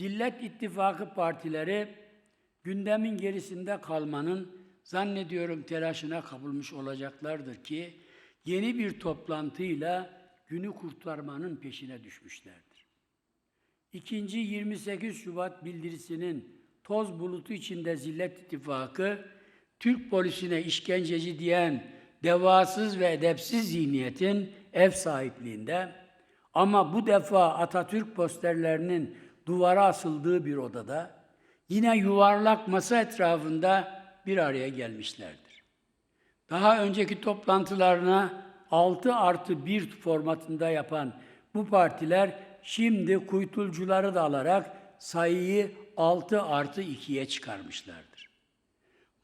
Zillet İttifakı partileri gündemin gerisinde kalmanın zannediyorum telaşına kapılmış olacaklardır ki yeni bir toplantıyla günü kurtarmanın peşine düşmüşlerdir. İkinci 28 Şubat bildirisinin toz bulutu içinde Zillet İttifakı, Türk polisine işkenceci diyen devasız ve edepsiz zihniyetin ev sahipliğinde ama bu defa Atatürk posterlerinin duvara asıldığı bir odada yine yuvarlak masa etrafında bir araya gelmişlerdir. Daha önceki toplantılarına 6 artı 1 formatında yapan bu partiler şimdi kuytulcuları da alarak sayıyı 6 artı 2'ye çıkarmışlardır.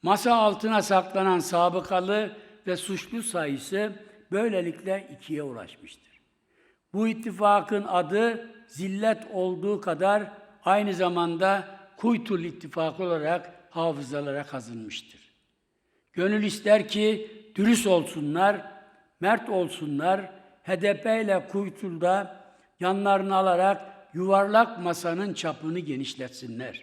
Masa altına saklanan sabıkalı ve suçlu sayısı böylelikle ikiye ulaşmıştır. Bu ittifakın adı zillet olduğu kadar aynı zamanda Kuytul İttifakı olarak hafızalara kazınmıştır. Gönül ister ki dürüst olsunlar, mert olsunlar, HDP ile Kuytul'da yanlarını alarak yuvarlak masanın çapını genişletsinler.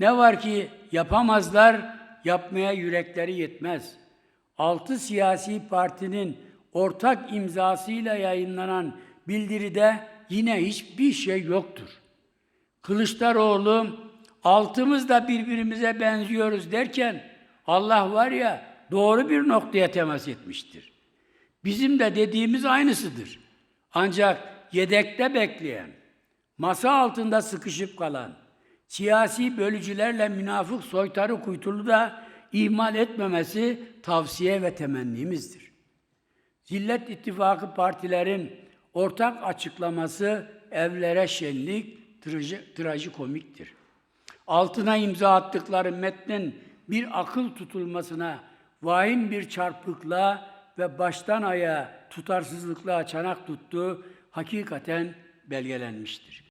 Ne var ki yapamazlar, yapmaya yürekleri yetmez. Altı siyasi partinin ortak imzasıyla yayınlanan bildiride yine hiçbir şey yoktur. Kılıçdaroğlu altımız da birbirimize benziyoruz derken Allah var ya doğru bir noktaya temas etmiştir. Bizim de dediğimiz aynısıdır. Ancak yedekte bekleyen, masa altında sıkışıp kalan, siyasi bölücülerle münafık soytarı kuytulu da ihmal etmemesi tavsiye ve temennimizdir. Zillet İttifakı partilerin ortak açıklaması evlere şenlik, traji, trajikomiktir. Altına imza attıkları metnin bir akıl tutulmasına, vahim bir çarpıklığa ve baştan ayağa tutarsızlıkla çanak tuttuğu hakikaten belgelenmiştir.